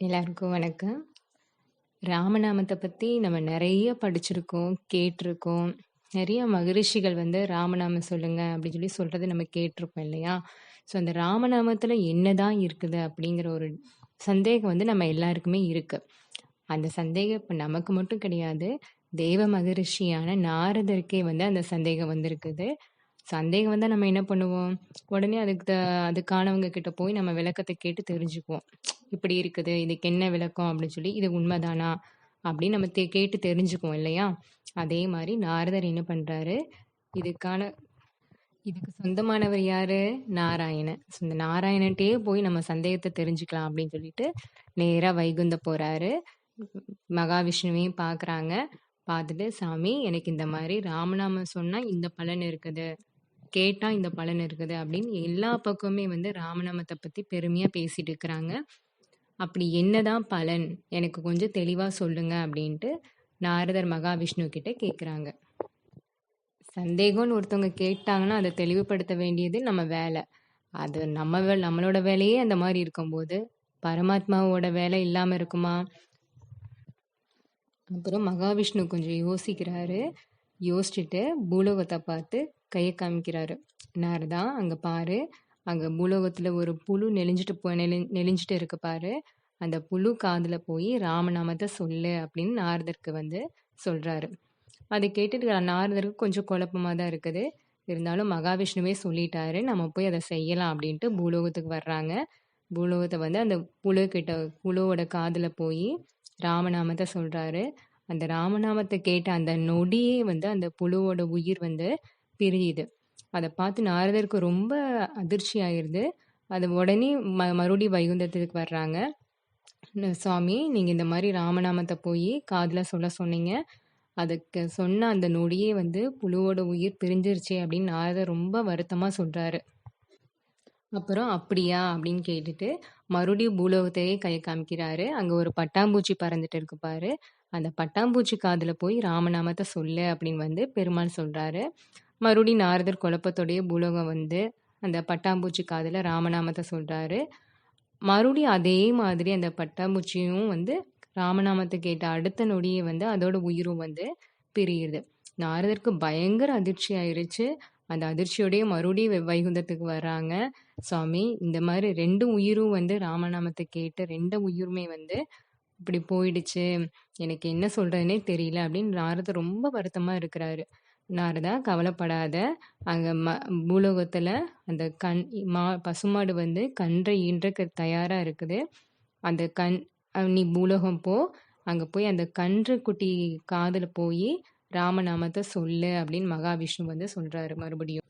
எல்லாருக்கும் வணக்கம். ராமநாமத்தை பற்றி நம்ம நிறைய படிச்சிருக்கோம், கேட்டிருக்கோம் நிறைய மகரிஷிகள் வந்து ராமநாமம் சொல்லுங்க அப்படின்னு சொல்லி சொல்கிறது நம்ம கேட்டிருப்போம் இல்லையா? ஸோ அந்த ராமநாமத்துல என்னதான் இருக்குது அப்படிங்கிற ஒரு சந்தேகம் வந்து நம்ம எல்லாருக்குமே இருக்கு. அந்த சந்தேகம் இப்போ நமக்கு மட்டும் கிடையாது. தேவ மகரிஷியான நாரதருக்கே வந்து அந்த சந்தேகம் வந்திருக்குது. சந்தேகம் வந்தால் நம்ம என்ன பண்ணுவோம்? உடனே அதுக்கு த அதுக்கானவங்க கிட்ட போய் நம்ம விளக்கத்தை கேட்டு தெரிஞ்சுக்குவோம். இப்படி இருக்குது. இதுக்கு என்ன விளக்கம் அப்படின்னு சொல்லி, இது உண்மைதானா? அப்படின்னு நம்ம தே கேட்டு தெரிஞ்சுக்குவோம் இல்லையா? அதே மாதிரி நாரதர் என்ன பண்ணுறாரு இதுக்கான இதுக்கு சொந்தமானவர் யாரு? நாராயணன். ஸோ இந்த நாராயணன்ட்டே போய் நம்ம சந்தேகத்தை தெரிஞ்சுக்கலாம் அப்படின்னு சொல்லிட்டு, நேராக வைகுந்த போறாரு. மகாவிஷ்ணுவையும் பார்க்குறாங்க. பார்த்துட்டு, "சாமி எனக்கு இந்த மாதிரி ராமநாமம் சொன்னால் இந்த பலன் இருக்குது. கேட்டால் இந்த பலன் இருக்குது." அப்படின்னு எல்லா பக்கமுமே வந்து ராமநாமத்தை பற்றி பெருமையாக பேசிட்டு இருக்கிறாங்க. "அப்படி என்னதான் பலன்? எனக்கு கொஞ்சம் தெளிவாக சொல்லுங்க." அப்படின்ட்டு நாரதர் மகாவிஷ்ணு கிட்ட கேட்குறாங்க. சந்தேகம்னு ஒருத்தவங்க கேட்டாங்கன்னா, அதை தெளிவுபடுத்த வேண்டியது நம்ம வேலை அது நம்ம வே நம்மளோட வேலையே அந்த மாதிரி இருக்கும்போது, பரமாத்மாவோட வேலை இல்லாமல் இருக்குமா? அப்புறம் மகாவிஷ்ணு கொஞ்சம் யோசிக்கிறாரு. யோசிச்சுட்டு பூலோகத்தை பார்த்து கையை காமிக்கிறாரு. "நாரதா, அங்க பாரு. அங்க பூலோகத்துல ஒரு புழு நெளிஞ்சிட்டு போ நெளி நெளிஞ்சிட்டு இருக்கு பாரு. அந்த புழு காதுல போய் ராமநாமத்தை சொல்லு." அப்படின்னு நாரதருக்கு வந்து சொல்றாரு. அதை கேட்டுட்டு நாரதருக்கு கொஞ்சம் குழப்பமா தான் இருக்குது. இருந்தாலும் மகாவிஷ்ணுவே சொல்லிட்டாரு. நம்ம போய் அதை செய்யலாம் அப்படின்ட்டு பூலோகத்துக்கு வர்றாங்க. பூலோகத்தை வந்து அந்த புழு கிட்ட புழுவோட காதுல போய் ராமநாமத்தை சொல்றாரு. அந்த ராமநாமத்தை கேட்ட அந்த நொடியே வந்து அந்த புழுவோட உயிர் வந்து பிரியுது. அதை பார்த்து நாரதருக்கு ரொம்ப அதிர்ச்சி ஆயிடுது அது உடனே ம மறுபடியும் வைகுந்தத்துக்கு வர்றாங்க. சுவாமி, நீங்கள் இந்த மாதிரி ராமநாமத்தை போய் காதில் சொல்ல சொன்னீங்க. அதுக்கு சொன்ன அந்த நொடியே வந்து புழுவோட உயிர் பிரிஞ்சிருச்சே." அப்படின்னு நாரதர் ரொம்ப வருத்தமாக சொல்கிறாரு அப்புறம் "அப்படியா?" அப்படின்னு கேட்டுட்டு, மறுபடியும் பூலோகத்தையே கை காமிக்கிறாரு. அங்கே ஒரு பட்டாம்பூச்சி பறந்துட்டு இருக்கு பாரு. அந்த பட்டாம்பூச்சி காதில் போய் ராமநாமத்தை சொல்லு அப்படின்னு வந்து பெருமாள் சொல்கிறாரு மறுபடியும் நாரதர் குழப்பத்தோடைய பூலோகம் வந்து, அந்த பட்டாம்பூச்சி காதில் ராமநாமத்தை சொல்கிறாரு மறுபடியும் அதே மாதிரி அந்த பட்டாம்பூச்சியும் வந்து ராமநாமத்தை கேட்ட அடுத்த நொடியே வந்து அதோட உயிரும் வந்து பிரியுது. நாரதருக்கு பயங்கர அதிர்ச்சி ஆயிடுச்சு அந்த அதிர்ச்சியோடயே மறுபடியும் வைகுந்தத்துக்கு வர்றாங்க. "சுவாமி, இந்த மாதிரி ரெண்டு உயிரும் வந்து ராமநாமத்தை கேட்டு ரெண்டு உயிருமே வந்து இப்படி போயிடுச்சு. எனக்கு என்ன சொல்கிறதுனே தெரியல." அப்படின்னு நாரதர் ரொம்ப வருத்தமா இருக்கிறாரு. "நாரதா, கவலைப்படாத. அங்க ம பூலோகத்துல அந்த கண் மா பசுமாடு வந்து கன்றை ஈன்றக்கு தயாரா இருக்குது. அந்த கண் நீ பூலோகம் போ. அங்க போய் அந்த கன்று குட்டி காதுல போய் ராமநாமத்தை சொல்லு." அப்படின்னு மகாவிஷ்ணு வந்து சொல்றாரு மறுபடியும்.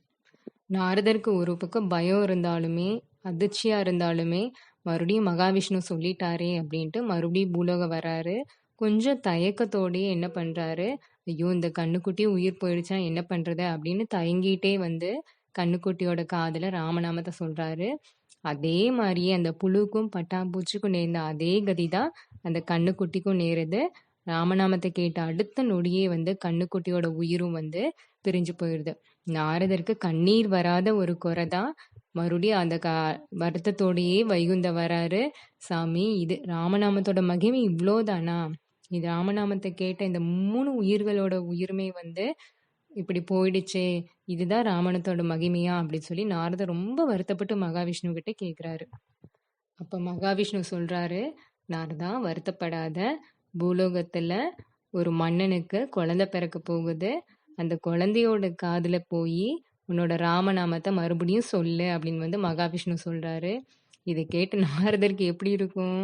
நாரதருக்கு ஒரு பக்கம் பயம் இருந்தாலுமே, அதிர்ச்சியா இருந்தாலுமே, மறுபடியும் மகாவிஷ்ணு சொல்லிட்டாரே அப்படின்ட்டு மறுபடியும் பூலோகம் வராரு கொஞ்சம் தயக்கத்தோடயே என்ன பண்றாரு, "ஐயோ! இந்த கண்ணுக்குட்டி உயிர் போயிடுச்சா என்ன பண்றது?" அப்படின்னு தயங்கிட்டே வந்து கண்ணுக்குட்டியோட காதில் ராமநாமத்தை சொல்றாரு. அதே மாதிரியே அந்த புழுக்கும், பட்டாம்பூச்சிக்கும் நேர்ந்த அதே கதி தான் அந்த கண்ணுக்குட்டிக்கும் நேருது. ராமநாமத்தை கேட்ட அடுத்த நொடியே வந்து கண்ணுக்குட்டியோட உயிரும் வந்து பிரிஞ்சு போயிருது. நாரதருக்கு கண்ணீர் வராத ஒரு குறை தான். மறுபடியும் அந்த க வருத்தத்தோடையே வைகுந்த வராரு. "சாமி, இது ராமநாமத்தோட மகிமை இவ்வளோதானா இது ராமநாமத்தை கேட்ட இந்த மூணு உயிர்களோட உயிர்மை வந்து இப்படி போயிடுச்சே. இதுதான் ராமணத்தோட மகிமையா?" அப்படின்னு சொல்லி நாரதர் ரொம்ப வருத்தப்பட்டு மகாவிஷ்ணு கிட்ட கேட்குறாரு. அப்போ மகாவிஷ்ணு சொல்றாரு, "நாரதா, வருத்தப்படாத. பூலோகத்துல ஒரு மன்னனுக்கு குழந்தை பிறக்க போகுது. அந்த குழந்தையோட காதில் போய் உன்னோட ராமநாமத்தை மறுபடியும் சொல்லு." அப்படின்னு வந்து மகாவிஷ்ணு சொல்கிறாரு இதை கேட்டு நாரதருக்கு எப்படி இருக்கும்?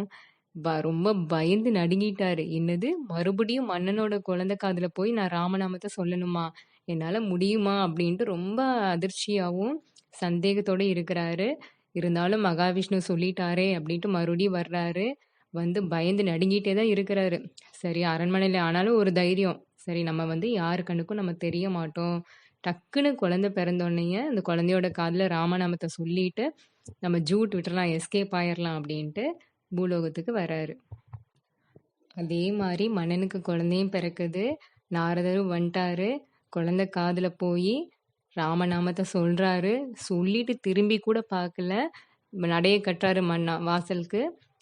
ப ரொம்ப பயந்து நடுங்கிட்டாரு. "என்னது? மறுபடியும் மன்னனோட குழந்தை காதில் போய் நான் ராமநாமத்தை சொல்லணுமா? என்னால் முடியுமா?" அப்படின்ட்டு ரொம்ப அதிர்ச்சியாகவும் சந்தேகத்தோட இருக்கிறாரு. இருந்தாலும் மகாவிஷ்ணு சொல்லிட்டாரே அப்படின்ட்டு மறுபடியும் வர்றாரு. வந்து பயந்து நடுங்கிட்டே தான் இருக்கிறாரு. சரி அரண்மனையில் ஆனாலும் ஒரு தைரியம். சரி நம்ம வந்து யார் கண்ணுக்கும் நம்ம தெரிய மாட்டோம். டக்குன்னு குழந்தை பிறந்தோனயே அந்த குழந்தையோட காதில் ராமநாமத்தை சொல்லிட்டு, நம்ம ஜூட் விட்டுறலாம், எஸ்கேப் ஆயிடலாம் அப்படின்ட்டு பூலோகத்துக்கு வராரு அதே மாதிரி மன்னனுக்கு குழந்தையும் பிறக்குது. நாரதரும் வந்துட்டாரு. குழந்தை காதில் போய் ராமநாமத்தை சொல்கிறாரு சொல்லிட்டு திரும்பி கூட பார்க்கல. நடைய கட்டுறாரு மன்னா வாசலுக்கு.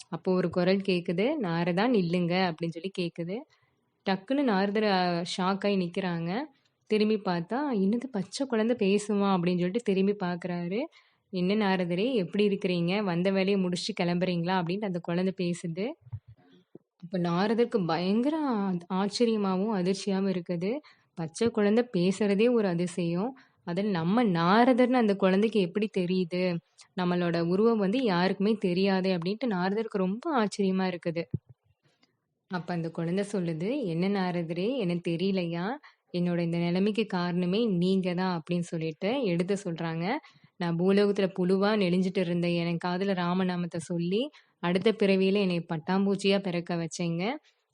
அப்போ ஒரு குரல் கேட்குது நாரதான் நில்லுங்க அப்படின்னு சொல்லி கேட்குது டக்குன்னு நாரதர் ஷாக் ஆகி நிற்கிறாங்க திரும்பி பார்த்தா என்னது பச்சை குழந்தை பேசுமா? அப்படின்னு சொல்லிட்டு திரும்பி பார்க்குறாரு. என்ன நாரதரே எப்படி இருக்கிறீங்க? வந்த வேலையை முடிச்சுட்டு கிளம்புறீங்களா? அப்படின்ட்டு அந்த குழந்தை பேசுது. அப்போ நாரதருக்கு பயங்கர ஆச்சரியமாகவும் அதிர்ச்சியாகவும் இருக்குது. பச்சை குழந்தை பேசுறதே ஒரு அதிசயம். அதில் நம்ம நாரதர்னு அந்த குழந்தைக்கு எப்படி தெரியுது? நம்மளோட உருவம் வந்து யாருக்குமே தெரியாது அப்படின்ட்டு நாரதருக்கு ரொம்ப ஆச்சரியமா இருக்குது. அப்ப அந்த குழந்தை சொல்லுது என்ன நாரதரே எனக்கு தெரியலையா? என்னோட இந்த நிலைமைக்கு காரணமே நீங்க தான் அப்படின்னு சொல்லிட்டு எடுத்து சொல்றாங்க. நான் பூலோகத்துல புழுவா நெளிஞ்சிட்டு இருந்த என் காதுல ராமநாமத்தை சொல்லி அடுத்த பிறவியில என்னை பட்டாம்பூச்சியா பிறக்க வச்சேங்க.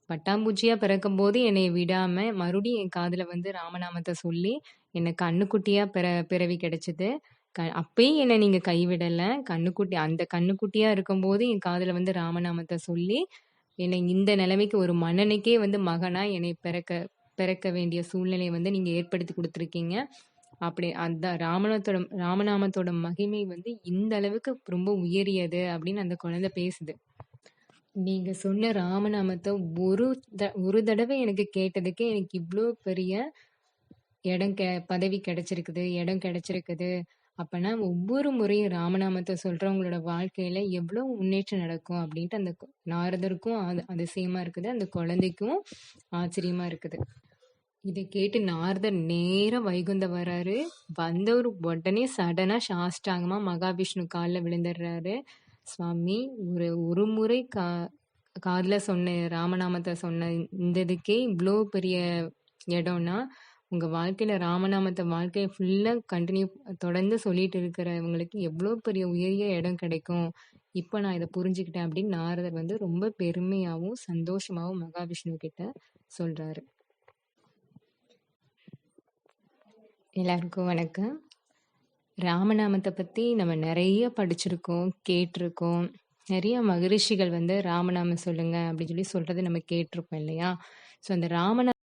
பட்டாம்பூச்சியா பிறக்கும் போது என்னை விடாம மறுபடியும் என் காதுல வந்து ராமநாமத்தை சொல்லி என்னை கண்ணுக்குட்டியா பிற பிறவி கிடைச்சது. க அப்பயும் என்னை நீங்க கைவிடல. கண்ணுக்குட்டி அந்த கண்ணுக்குட்டியா இருக்கும்போது என் காதுல வந்து ராமநாமத்தை சொல்லி என்னை இந்த நிலைமைக்கு ஒரு மன்னனுக்கே வந்து மகனாக என்னை பிறக்க பிறக்க வேண்டிய சூழ்நிலையை வந்து நீங்கள் ஏற்படுத்தி கொடுத்துருக்கீங்க. அப்படி அந்த ராமநாத்தோட ராமநாமத்தோட மகிமை வந்து இந்த அளவுக்கு ரொம்ப உயரியது அப்படின்னு அந்த குழந்தை பேசுது. நீங்க சொன்ன ராமநாமத்தை ஒரு த ஒரு தடவை எனக்கு கேட்டதுக்கே எனக்கு இவ்வளோ பெரிய இடம் கெ பதவி கிடைச்சிருக்குது இடம் கிடைச்சிருக்குது. அப்பனா ஒவ்வொரு முறையும் ராமநாமத்தை சொல்றவங்களோட வாழ்க்கையில எவ்வளவு முன்னேற்றம் நடக்கும் அப்படின்ட்டு அந்த கு- நாரதருக்கும் அது அதிசயமா இருக்குது. அந்த குழந்தைக்கும் ஆச்சரியமா இருக்குது. இதை கேட்டு நாரதர் நேரா வைகுந்தம் வராரு. வந்தவர் உடனே சடனா சாஷ்டாங்கமா மகாவிஷ்ணு காலில் விழுந்துடுறாரு. சுவாமி ஒரு ஒரு முறை கா காதில் சொன்ன ராமநாமத்தை சொன்ன இந்த இதுக்கே இவ்வளோ பெரிய இடம்னா உங்கள் வாழ்க்கையில் ராமநாமத்தை வாழ்க்கையை ஃபுல்லாக கண்டினியூ தொடர்ந்து சொல்லிட்டு இருக்கிறவங்களுக்கு எவ்வளோ பெரிய உயரிய இடம் கிடைக்கும்? இப்போ நான் இதை புரிஞ்சுக்கிட்டேன் அப்படின்னு நாரதர் வந்து ரொம்ப பெருமையாகவும் சந்தோஷமாகவும் மகாவிஷ்ணு கிட்ட சொல்கிறாரு எல்லாருக்கும் வணக்கம். ராமநாமத்தை பற்றி நம்ம நிறைய படிச்சிருக்கோம் கேட்டிருக்கோம். நிறைய மகரிஷிகள் வந்து ராமநாமம் சொல்லுங்க அப்படின்னு சொல்லி சொல்றது நம்ம கேட்டிருக்கோம் இல்லையா? ஸோ அந்த ராமநாம